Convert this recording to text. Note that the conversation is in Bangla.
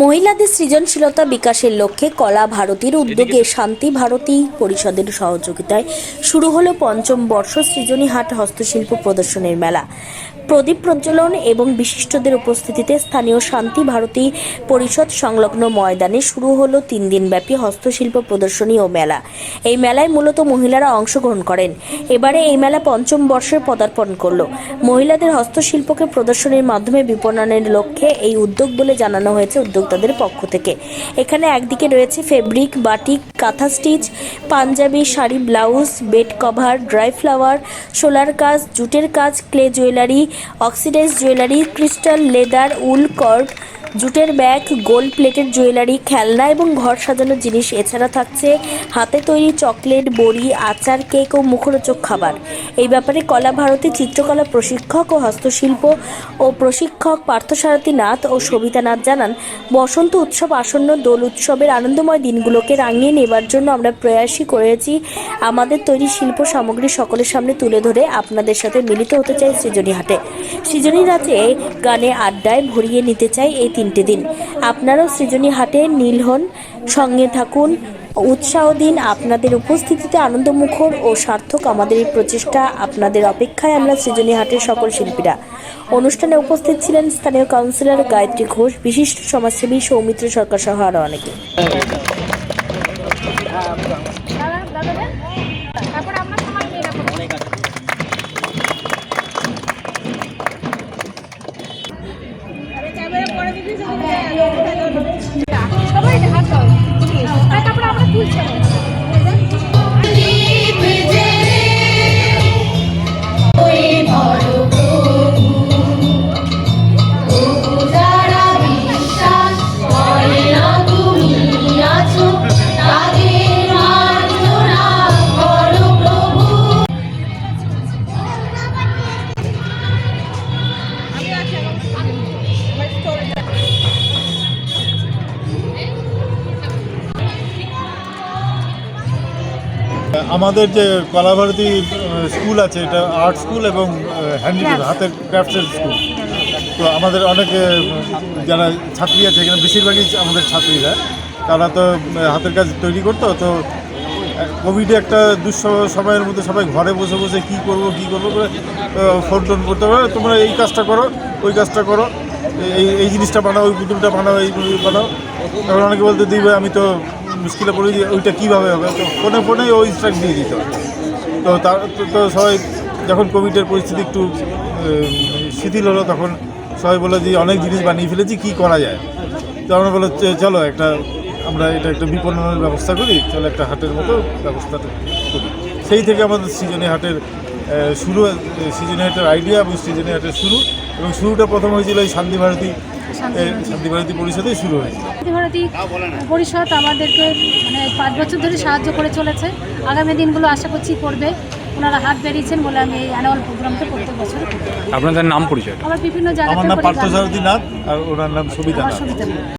মহিলাদের সৃজনশীলতা বিকাশের লক্ষ্যে কলা ভারতীর উদ্যোগে শান্তি ভারতী পরিষদের সহযোগিতায় শুরু হলো পঞ্চম বর্ষ সৃজনী হাট হস্তশিল্প প্রদর্শনীর মেলা। প্রদীপ প্রজ্বলন এবং বিশিষ্টদের উপস্থিতিতে স্থানীয় শান্তি ভারতী পরিষদ সংলগ্ন ময়দানে শুরু হলো তিন দিনব্যাপী হস্তশিল্প প্রদর্শনী ও মেলা। এই মেলায় মূলত মহিলারা অংশগ্রহণ করেন। এবারে এই মেলা পঞ্চম বর্ষে পদার্পণ করল। মহিলাদের হস্তশিল্পকে প্রদর্শনীর মাধ্যমে বিপণনের লক্ষ্যে এই উদ্যোগ বলে জানানো হয়েছে উদ্যোক্তাদের পক্ষ থেকে। এখানে একদিকে রয়েছে fabric batik kantha stitch, panjabi, sari, blouse, bed cover, dry flower, solar কাজ, জুটের কাজ, clay jewellery oxidise jewellery crystal leather wool cord জুটের ব্যাগ গোল্ড প্লেটেড জুয়েলারি, খেলনা এবং ঘর সাজানোর জিনিস। এছাড়া থাকছে হাতে তৈরি চকলেট, বড়ি, আচার, কেক ও মুখরোচক খাবার। এই ব্যাপারে কলা ভারতী চিত্রকলা প্রশিক্ষক ও হস্তশিল্প ও প্রশিক্ষক পার্থসারথী নাথ ও সবিতা নাথ জানান, বসন্ত উৎসব আসন্ন দোল উৎসবের আনন্দময় দিনগুলোকে রাঙিয়ে নেবার জন্য আমরা প্রয়াসই করেছি। আমাদের তৈরি শিল্প সামগ্রী সকলের সামনে তুলে ধরে আপনাদের সাথে মিলিত হতে চাই সৃজনী হাটে সৃজনী রাতে গানে আড্ডায় ভরিয়ে নিতে চাই এই তিনটে দিন। আপনারাও সৃজনী হাটে নীল হন। সঙ্গে থাকুন। উৎসাহ দিন। আপনাদের উপস্থিতিতে আনন্দমুখর ও সার্থক আমাদের এই প্রচেষ্টা। আপনাদের অপেক্ষায় আমরা সৃজনী হাটের সকল শিল্পীরা। অনুষ্ঠানে উপস্থিত ছিলেন স্থানীয় কাউন্সিলর গায়ত্রী ঘোষ, বিশিষ্ট সমাজসেবী সৌমিত্র সরকার সহ আরও অনেকে। আমাদের যে কলাভারতী স্কুল আছে এটা আর্ট স্কুল এবং হ্যান্ডিক্রাফট হাতের ক্রাফটের স্কুল তো আমাদের অনেক যারা ছাত্রী আছে এখানে বেশিরভাগই আমাদের ছাত্রীরা। তারা তো হাতের কাজ তৈরি করতো তো কোভিডে একটা দুঃসহ সময়ের মধ্যে সবাই ঘরে বসে বসে কী করব কী করব করে ফোন টোন করতে পারে তোমরা এই কাজটা করো ওই কাজটা করো এই এই জিনিসটা বানাও ওই পুতুলটা বানাও এই বানাও। তখন অনেকে বলতে দিবে আমি তো মুশকিলে পড়ে যে ওইটা কীভাবে হবে? তো ফোনে ফোনে ওই ইনস্ট্রাক্ট দিয়ে দিত। তো তার তো- সবাই যখন কোভিডের পরিস্থিতি একটু শিথিল হলো, তখন সবাই বলল যে, অনেক জিনিস বানিয়ে ফেলেছি, কী করা যায়? তো আমরা বলল "চ- চলো একটা, আমরা এটা একটা বিপণনের ব্যবস্থা করি, চলো একটা হাটের মতো ব্যবস্থা করি। সেই থেকে আমাদের সিজনে হাটের শুরু সৃজনী হাটের আইডিয়া এবং সিজনে হাটের শুরু। এবং শুরুটা প্রথম হয়েছিল এই শান্তি ভারতী এই শান্তি ভারতী পরিষদেই শুরু হয়েছিল। ভারতী পরিষদ আমাদেরকে মানে পাঁচ বছর ধরে সাহায্য করে চলেছে। আগামী দিনগুলো আশা করছি করবে। ওনারা হাত বেরিয়েছেন বলে আমি এই অ্যানুয়াল প্রোগ্রামটা প্রত্যেক বছর আপনাদের নাম পরিচয় আমার বিভিন্ন জায়গায় আমার নাম পার্থসারথী নাথ আর ওনার নাম সবিতা সবিতা সুবিধা